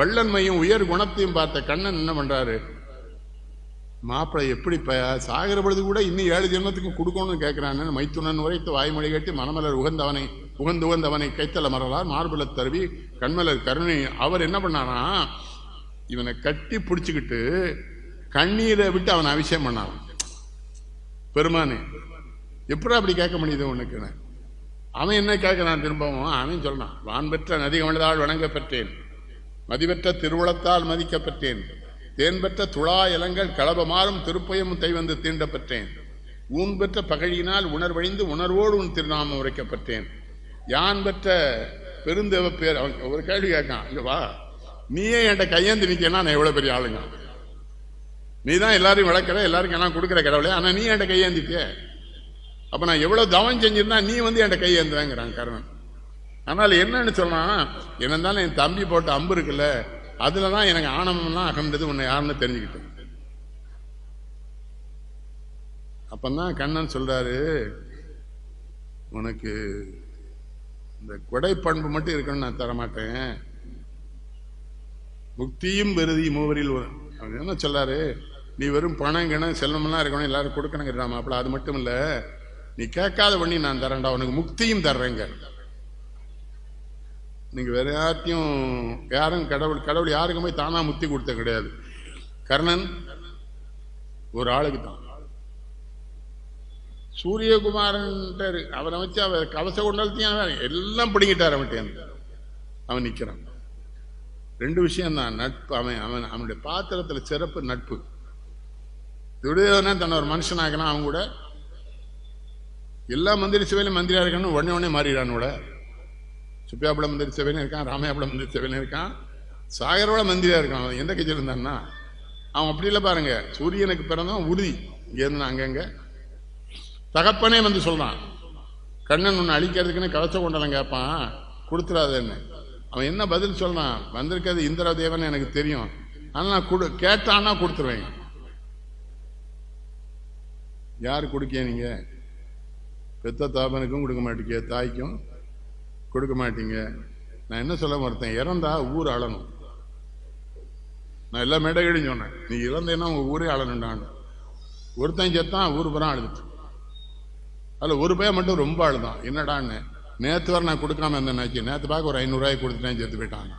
வள்ளன்மையும் உயர் குணத்தையும் பார்த்த கண்ணன் என்ன பண்றாரு? மாப்பிள்ளை எப்படி சாகிற பொழுது கூட இன்னும் ஏழு ஜென்மத்துக்கு கொடுக்கணும்னு கேட்கிறான்னு மைத்துனன் உரைத்து வாய்மொழி கேட்டு மணமலர் உகந்தவனை உகந்து உகந்தவனை கைத்தல மரலார் மார்பல தருவி கண்மலர் கருணை. அவர் என்ன பண்ணானா இவனை கட்டி பிடிச்சிக்கிட்டு கண்ணீரை விட்டு அவனை அபிஷேகம் பண்ணான் பெருமானே எப்படி அப்படி கேட்க முடியுது உனக்கு அவன் என்ன கேட்கிறான் திரும்பவும்? அவன் சொல்றான் வான் பெற்ற நதி கமழ்தால் வணங்க பெற்றேன். மதிவற்ற திருவுளத்தால் மதிக்கப்பட்டேன். தேன்பற்ற துளா இலங்கள் களபமாறும் திருப்பயமும் தைவந்து தீண்டப்பட்டேன். ஊன் பெற்ற பகழியினால் உணர்வழிந்து உணர்வோடு உன் திருநாமம் உரைக்கப்பட்டேன். யான் பெற்ற பெருந்தேவ பேர் அவன் ஒரு கேள்வி கேட்கான் இல்லவா நீயே என்கிட்ட கையேந்து நிற்கனா நான் எவ்வளோ பெரிய ஆளுங்க? நீ தான் எல்லாரையும் வளர்க்குற எல்லாருக்கும் எல்லாம் கொடுக்குற கடவுளே ஆனால் நீ என்கிட்ட கையேந்திட்டே அப்போ நான் எவ்வளோ தவம் செஞ்சிருந்தா நீ வந்து என்கிட்ட கையேந்துவேங்கிறான் கருணன். ஆனால் என்னன்னு சொன்னான் என்னந்தாலும் என் தம்பி போட்ட அம்பு இருக்குல்ல அதுல தான் எனக்கு ஆனந்தம்லாம் அகண்டது உன்னை யாருன்னு தெரிஞ்சுக்கிட்டேன். அப்பந்தான் கண்ணன் சொல்றாரு உனக்கு இந்த கொடை பண்பு மட்டும் இருக்கணும்னு நான் தரமாட்டேன். முக்தியும் விருதி மூவரில் அவர் என்ன சொல்றாரு நீ வெறும் பணம் கிணம் செல்வமெல்லாம் இருக்கணும் எல்லாரும் கொடுக்கணுங்கிற அப்படி அது மட்டும் இல்லை நீ கேட்காத பண்ணி நான் தரேன்டா உனக்கு முக்தியும் தர்றேங்க. நீங்க வேறு யார்த்தையும் யாரும் கடவுள் கடவுள் யாருக்கும் போய் முத்தி கொடுத்த கிடையாது. கர்ணன் ஒரு ஆளுக்கு தான். சூரியகுமாரன் அவரை வச்சு அவர் கவச கொண்டாலத்தையும் எல்லாம் பிடிங்கிட்டார் அவன்கிட்ட அவன் நிற்கிறான் ரெண்டு விஷயம் தான் நட்பு. அவன் அவன் அவனுடைய பாத்திரத்தில் சிறப்பு நட்பு. துரியோதனன் தன்னை ஒரு மனுஷனாக்கினா அவன் கூட எல்லா மந்திரி சபையிலும் மந்திரியா இருக்கணும் உடனே உடனே மாறிடான் கூட. சுப்பியாபுல மந்திரி சபையிலும் இருக்கான் ராமையாபுல மந்திரி சபையிலும் இருக்கான் சாகரோட மந்திரியாக இருக்கான் அவன். எந்த கட்சியில் இருந்தான்னா அவன் அப்படி இல்லை பாருங்க. சூரியனுக்கு பிறந்தவன் உறுதி. இங்கேருந்து அங்கங்கே தகப்பனே வந்து சொல்கிறான் கண்ணன் உன்னை அழிக்கிறதுக்குன்னு கவச்ச கொண்டவன் கேட்பான். கொடுத்துடாதேன்னு அவன் என்ன பதில் சொல்கிறான் வந்திருக்கிறது இந்திர தேவன் எனக்கு தெரியும். ஆனால் நான் கொடு கேட்டான்னா கொடுத்துருவேன். யார் கொடுக்க நீங்கள் பெத்த தாபனுக்கும் கொடுக்க மாட்டேங்க தாய்க்கும். கொடுக்க மாட்டீங்க. நான் என்ன சொல்ல மறுத்தேன்? இறந்தா ஊர் அழணும். நான் எல்லா மேடைகளையும் சொன்னேன். நீ இறந்தேன்னா உங்க ஊரே ஆளணுண்டான்னு ஒருத்தன் செத்தான் ஊர் புறம் அழுதுட்டு. அதில் ஒரு பையன் மட்டும் ரொம்ப அழுதான். என்னடான்னு? நேற்று வர நான் கொடுக்காம இருந்தேன்னாச்சு நேற்று பார்க்க ஒரு ஐநூறுரூவாய்க்கு கொடுத்துட்டேன் செத்து போயிட்டாங்க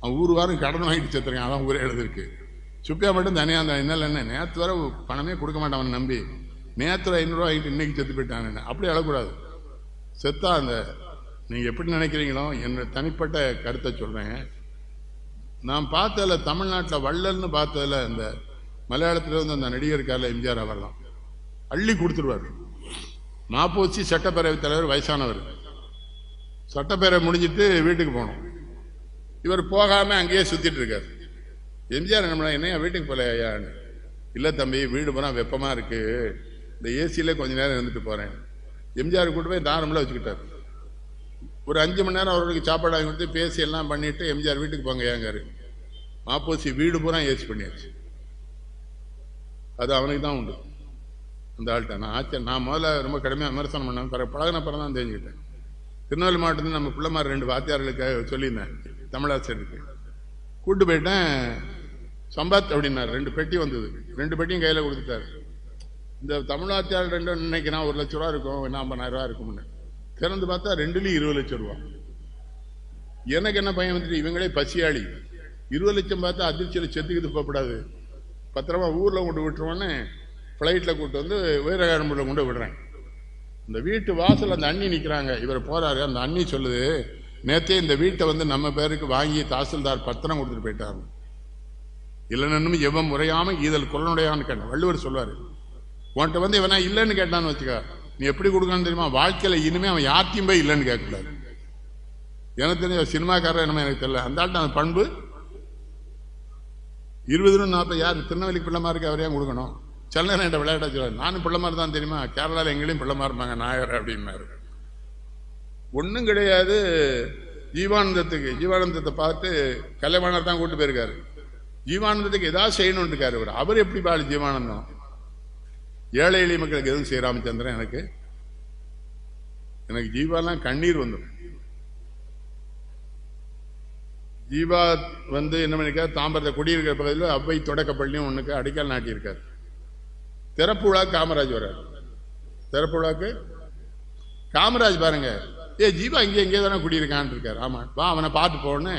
அவன் ஊர் வாரம் கடன் வாங்கிட்டு செத்துருக்கான். அதான் ஊரே எழுதிருக்கு. சுப்பியா மட்டும் தனியாக இருந்தான். என்ன என்ன நேற்று வர பணமே கொடுக்க மாட்டான் அவனை நம்பி. நேற்று ஐநூறுரூவா வாங்கிட்டு இன்னைக்கு செத்து போயிட்டான் அப்படி அழக்கூடாது. செத்தா அந்த நீங்கள் எப்படி நினைக்கிறீங்களோ என்னோட தனிப்பட்ட கருத்தை சொல்கிறேன் நான் பார்த்ததில் தமிழ்நாட்டில் வள்ளல்னு பார்த்ததில் இந்த மலையாளத்தில் வந்து அந்த நடிகர் காரில் எம்ஜிஆர் அவர் தான் அள்ளி கொடுத்துருவார். மாப்போச்சி சட்டப்பேரவை தலைவர் வயசானவர். சட்டப்பேரவை முடிஞ்சிட்டு வீட்டுக்கு போகணும். இவர் போகாமல் அங்கேயே சுற்றிட்டு இருக்கார். எம்ஜிஆர் என்ன என்னையா வீட்டுக்கு போல ஐயான்னு இல்லை தம்பி வீடு போனால் வெப்பமாக இருக்குது இந்த ஏசியில் கொஞ்ச நேரம் இருந்துட்டு போகிறேன் எம்ஜிஆர் கூட்டு போய் தாரம்ல வச்சுக்கிட்டாரு. ஒரு அஞ்சு மணி நேரம் அவருக்கு சாப்பாடு வாங்கி கொடுத்து பேசி எல்லாம் பண்ணிவிட்டு எம்ஜிஆர் வீட்டுக்கு போங்க ஏங்காரு. மாப்போசி வீடு பூரா ஏசி பண்ணியாச்சு. அது அவனுக்கு தான் உண்டு. அந்த ஆள்கிட்ட நான் ஆச்சு நான் முதல்ல ரொம்ப கடுமையாக விமர்சனம் பண்ணேன். பிறகு பழகின பிறகு தான் தெரிஞ்சுக்கிட்டேன். திருநெல்வேலி மாவட்டத்தில் நம்ம பிள்ளைமார் ரெண்டு வாத்தியார்களுக்கு சொல்லியிருந்தேன் தமிழாசிரியருக்கு. கூட்டு போயிட்டேன். சம்பாத் அப்படின்னாரு. ரெண்டு பெட்டி வந்தது. ரெண்டு பெட்டியும் கையில் கொடுத்துட்டாரு. இந்த தமிழாத்தியார் ரெண்டு நான் ஒரு லட்ச ரூபா இருக்கும் நாற்பதாயிரம் ஐம்பதாயிரம் ரூபா இருக்கும்னு. திறந்து பார்த்தா ரெண்டுலேயும் இருபது லட்சம் ரூபா. எனக்கு என்ன பையன் வந்துட்டு இவங்களே பசியாளி. இருபது லட்சம் பார்த்தா அதிர்ச்சியில் செத்துக்கிட்டு போகக்கூடாது. பத்திரமா ஊரில் கொண்டு விட்டுருவோன்னு ஃப்ளைட்டில் கூட்டு வந்து உயரகாரம்பூரில் கொண்டு விடுறேன். இந்த வீட்டு வாசல் அந்த அண்ணி நிற்கிறாங்க இவர் போகிறாரு அந்த அண்ணி சொல்லுது நேற்றே இந்த வீட்டை வந்து நம்ம பேருக்கு வாங்கி தாசில்தார் பத்திரம் கொடுத்துட்டு போயிட்டார். இல்லைன்னு எவன் முறையாமல் ஈதல் குரலுடையான்னு கேட்டேன். வள்ளுவர் சொல்வாரு உன்கிட்ட வந்து இவனா இல்லைன்னு கேட்டான்னு வச்சுக்க. நீ எப்படி கொடுக்கணும்னு தெரியுமா? வாழ்க்கையில இனிமே அவன் யார்த்தையும் போய் இல்லைன்னு கேட்கக்கூடாது. எனக்கு தெரிஞ்ச சினிமாக்காரர் என்னமோ எனக்கு தெரியல. அந்த ஆள்கிட்ட அந்த பண்பு இருபது நாற்பது யார் திருநெல்வேலி பிள்ளை மாதிரி அவரே கொடுக்கணும். சில நேரம் என்கிட்ட விளையாட சொல்லுவார். நானும் பிள்ளை மாதிரி தான் தெரியுமா? கேரளாவில் எங்களையும் பிள்ளை மாதிரி இருப்பாங்க நாயர் அப்படின்னாரு. ஒன்றும் கிடையாது. ஜீவானந்தத்துக்கு ஜீவானந்தத்தை பார்த்து கலைவாணர் தான் கூட்டு போயிருக்காரு. ஜீவானந்தத்துக்கு ஏதாவது செய்யணும்னு இருக்காரு அவர் அவர் எப்படி பாடு ஜீவானந்தம்? ஏழை எளிய மக்களுக்கு எதுவும் செய்ய ராமச்சந்திரன் எனக்கு எனக்கு ஜீவாலாம் கண்ணீர் வந்துடும். ஜீவா வந்து என்ன பண்ணிருக்காரு? தாம்பரத்தை குடியிருக்கிற பகுதியில் அவ்வை தொடக்கப்பள்ளியும் ஒன்றுக்கு அடிக்கல் நாட்டியிருக்கார். திறப்பு விழா காமராஜ் வர்றார். திறப்பு விழாக்கு காமராஜ் பாருங்க. ஏ ஜீவா இங்கே எங்கே தானே குடியிருக்கான்னு இருக்கார் ஆமாம் வா அவனை பார்த்து போன்னு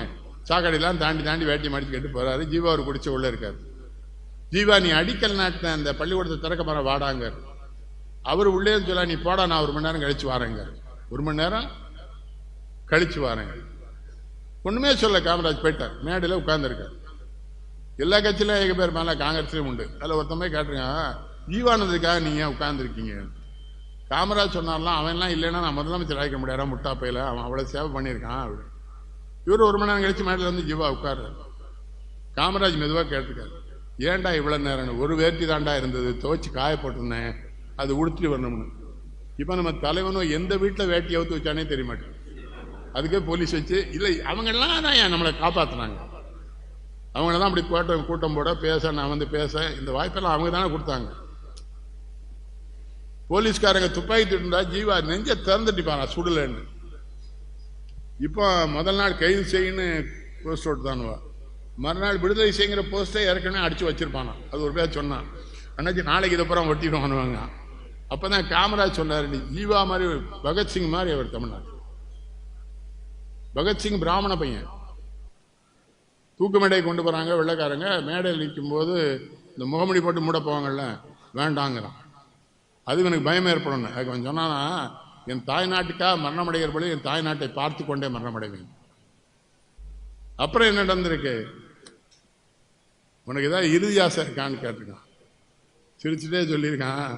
சாக்கடையெல்லாம் தாண்டி தாண்டி வேட்டி மடிச்சு கட்டு ஜீவா அவர் குடிச்சு உள்ளே இருக்கார். ஜீவா நீ அடிக்கல் நாட்டின அந்த பள்ளிக்கூடத்தை திறக்க போற வாடாங்க. அவர் உள்ளே சொல்ல நீ போடா நான் ஒரு மணி நேரம் கழிச்சு வரேங்க. ஒரு மணி நேரம் கழிச்சு வரேங்க. ஒண்ணுமே சொல்ல காமராஜ் போயிட்டார். மேடையில் உட்கார்ந்துருக்கார். எல்லா கட்சியிலும் ஏக பேர் மேல காங்கிரஸ்லயும் உண்டு. அதில் ஒருத்தமே கேட்டிருக்கான் ஜீவானதுக்காக நீங்க ஏன் உட்கார்ந்துருக்கீங்க? காமராஜ் சொன்னார்லாம் அவன்லாம் இல்லைன்னா நான் முதலமைச்சர் ஆகிக்க முடியாதா? முட்டா பையில அவன் அவ்வளோ சேவை பண்ணியிருக்கான். அப்படி. இவர் ஒரு மணி நேரம் கழிச்சு மேடையில் வந்து ஜீவா உட்காரு காமராஜ் மெதுவாக கேட்டிருக்காரு. ஏன்டா இவ்வளோ நேரம்? ஒரு வேட்டி தாண்டா இருந்தது. துவைச்சி காய போட்டிருந்தேன். அது உடுத்துட்டு வரணும்னு. இப்போ நம்ம தலைவனும் எந்த வீட்டில் வேட்டி அவுத்து வச்சானே தெரிய மாட்டேன் அதுக்கே போலீஸ் வச்சு இல்லை அவங்கெல்லாம் தான் ஏன் நம்மளை காப்பாற்றினாங்க அவங்கள தான் அப்படி கூட்டம் கூட்டம் போட பேச நான் வந்து பேச இந்த வாய்ப்பெல்லாம் அவங்க தானே கொடுத்தாங்க. போலீஸ்காரங்க துப்பாக்கி திட்டுண்டா ஜீவா நெஞ்ச திறந்துட்டிப்பாரா சுடலன்னு. இப்போ முதல் நாள் கைது செய்யுன்னு போஸ்ட் ஓட்டு தானுவா மறுநாள் விடுதலை செய்யுங்கிற போஸ்டை ஏற்கனவே அடிச்சு வச்சிருப்பானா அது ஒரு பேர் சொன்னான். அண்ணாச்சி நாளைக்கு இதை புறம் ஒட்டிடுவானுவாங்க அப்போ தான் காமராஜ் சொன்னார் நீ ஜீவா மாதிரி பகத்சிங் மாதிரி அவர் தமிழ்நாடு. பகத்சிங் பிராமண பையன். தூக்கு மேடை கொண்டு போகிறாங்க வெள்ளைக்காரங்க. மேடையில் நிற்கும்போது இந்த முகமடி போட்டு மூட போவாங்கல்ல வேண்டாங்கிறான். அது எனக்கு பயம் ஏற்படணும். அது கொஞ்சம் சொன்னானா என் தாய் நாட்டுக்காக மரணமடைகிற பொழுது என் தாய் நாட்டை பார்த்து கொண்டே மரணமடைவேன். அப்புறம் என்ன நடந்திருக்கு? உனக்கு ஏதாவது இறுதி ஆசை இருக்கான்னு கேட்டிருக்கான். சிரிச்சுட்டே சொல்லியிருக்கான்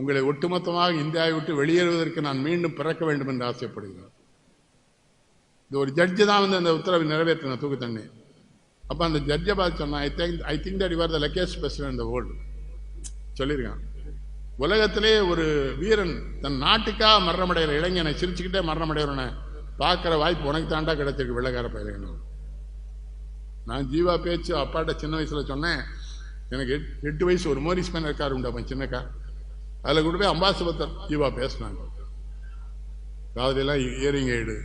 உங்களை ஒட்டுமொத்தமாக இந்தியாவை விட்டு வெளியேறுவதற்கு நான் மீண்டும் பிறக்க வேண்டும் என்று ஆசைப்படுகிறேன். இந்த ஒரு ஜட்ஜு தான் வந்து அந்த உத்தரவை நிறைவேற்றின தூக்கு தண்ணி. அப்போ அந்த ஜட்ஜை பார்த்து சொன்னான் I think I think that your the luckiest president இந்த வேர்ல்டு சொல்லியிருக்கான். உலகத்திலே ஒரு வீரன் தன் நாட்டுக்காக மரணமடைகிற இளைஞனை சிரிச்சுக்கிட்டே மரணமடைகிறவனை பார்க்குற வாய்ப்பு உனக்கு தாண்டா கிடைச்சிருக்கு வெள்ளக்கார பயிலங்கணும் நான் ஜீவா பேச்சு அப்பாட்ட சின்ன வயசில் சொன்னேன். எனக்கு எட்- எட்டு வயசு ஒரு மோரிஸ் மேன் இருக்கார் உண்டு அப்போ சின்னக்கா? அதில் கொண்டு போய் அம்பாசிபத்தர் ஜீவா பேசினாங்க. காதலாம் இயரிங் எய்டு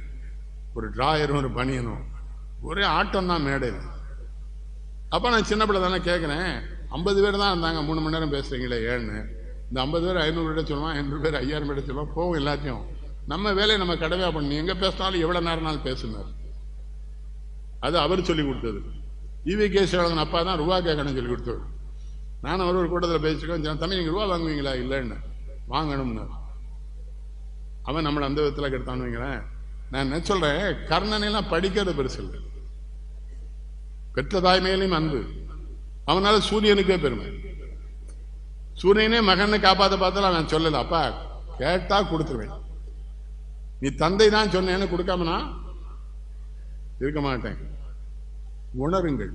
ஒரு டிராயரும் ஒரு பனியனும். ஒரே ஆட்டம் தான் மேடையில் அப்போ நான் சின்ன பிள்ளை தானே கேட்குறேன் ஐம்பது பேர் தான் இருந்தாங்க. மூணு மணி நேரம் பேசுகிறீங்களே ஏன்னு. இந்த ஐம்பது பேர் ஐநூறு பேர் சொல்லுவான் ஐநூறு பேர் ஐயாயிரம் பேர் சொல்லுவான். போகும் எல்லாத்தையும். நம்ம வேலையை நம்ம கடமையாக பண்ணி எங்கே பேசினாலும் எவ்வளோ நேரம்னாலும் பேசுனார். அது அவர் சொல்லி கொடுத்தது. ஈவி கேசவன் அப்பா தான் ரூபா கேட்கணும்னு சொல்லி கொடுத்தவர் நானும் அவர் ஒரு கூட்டத்தில் பேசிருக்கேன் தம்பி நீங்கள் ரூபா வாங்குவீங்களா இல்லைன்னு. வாங்கணும்னு. அவன் நம்மளை அந்த விதத்தில் கெடுத்தான்னு வைங்களேன். நான் என்ன சொல்கிறேன் கர்ணனைலாம் படிக்கிறது பெருசு இல்லை. பெற்ற தாய்மையிலையும் அன்பு. அவனால சூரியனுக்கே பெருமை. சூரியனே மகனை காப்பாற்ற பார்த்தாலும் நான் சொல்லல அப்பா கேட்டா கொடுத்துருவேன். நீ தந்தை தான் சொன்னேன்னு கொடுக்காமனா? இருக்க மாட்டேன் உணருங்கள்.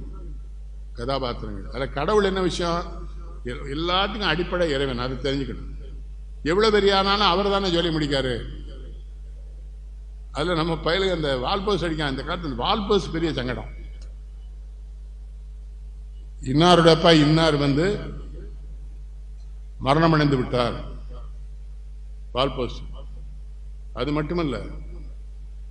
கதாபாத்திரங்கள். அதில் கடவுள் என்ன விஷயம்? எல்லாத்துக்கும் அடிப்படை இறைவன் அதை தெரிஞ்சுக்கணும். எவ்வளவு பெரிய ஆனாலும் அவர் தானே ஜோலி முடிக்காரு. அதுல நம்ம பயிலுக்கு அந்த வால்போஸ் அடிக்க அந்த காலத்தில் வால்போஸ் பெரிய சங்கடம். இன்னாருடைய அப்பா இன்னார் வந்து மரணமடைந்து விட்டார். வால்போஸ். அது மட்டுமல்ல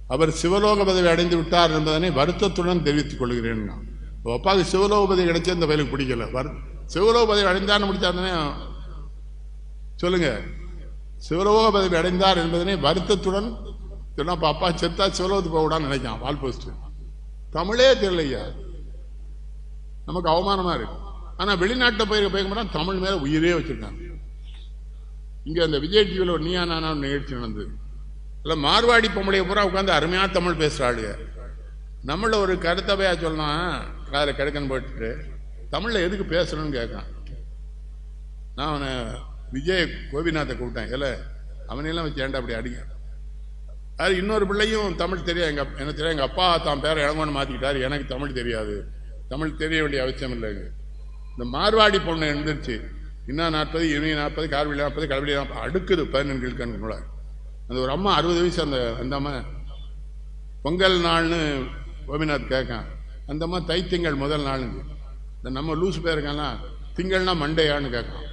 அவர் சிவலோக பதவி அடைந்து விட்டார் என்பதனை வருத்தத்துடன் தெரிவித்துக் கொள்கிறேன் நான். அப்பாவுக்கு சிவலோக பதவி கிடைச்ச இந்த வயலுக்கு பிடிக்கல. வரு- சிவலோக பதவி அடைந்தார்னு முடிச்சாருனே சொல்லுங்க. சிவலோக பதவி அடைந்தார் என்பதனை வருத்தத்துடன் சொன்னா அப்ப அப்பா செத்தா சிவலோகத்துக்கு போக நினைக்கான் வால் போஸ்ட் தமிழே தெரியலையா? நமக்கு அவமானமா இருக்கு. ஆனா வெளிநாட்டில் போயிருக்க போயிருக்க தமிழ் மேல உயிரே வச்சிருக்காங்க. இங்க அந்த விஜய் டிவியில் ஒரு நீயா நானா நிகழ்ச்சி நடந்தது. இல்லை மார்வாடி பொம்பளை பூரா உட்காந்து அருமையாக தமிழ் பேசுகிறாளுங்க ஆளுங்க நம்மள ஒரு கருத்தவையாக சொல்லலாம் காதில் கிடக்கன்னு போட்டுட்டு தமிழில் எதுக்கு பேசணும்னு கேட்கான். நான் அவனை விஜய் கோபிநாத்தை கூப்பிட்டேன். இல்லை அவனையெல்லாம் வச்சு ஏண்டா அப்படி அடிங்க அது இன்னொரு பிள்ளையும் தமிழ் தெரியாது எங்கள் என்ன எனக்கு எங்கள் அப்பா தான் பேரை இளங்கோன்னு மாற்றிக்கிட்டார் எனக்கு தமிழ் தெரியாது. தமிழ் தெரிய வேண்டிய அவசியம் இல்லைங்க இந்த மார்வாடி பொண்ணு எழுந்திருச்சு. இன்னும் நாற்பது இனி நாற்பது கார்வெளி நாற்பது கடவுளி நாற்பது அடுக்குது பதினெண்டு கணக்குள்ள அந்த ஒரு அம்மா அறுபது வயசு அந்த அந்த அம்மா. பொங்கல் நாள்னு கோபிநாத் கேட்கான். அந்த அம்மா தை திங்கள் முதல் நாளுங்க இந்த நம்ம லூஸ் பேருக்கானா திங்கள்னா மண்டேயான்னு கேட்கான்.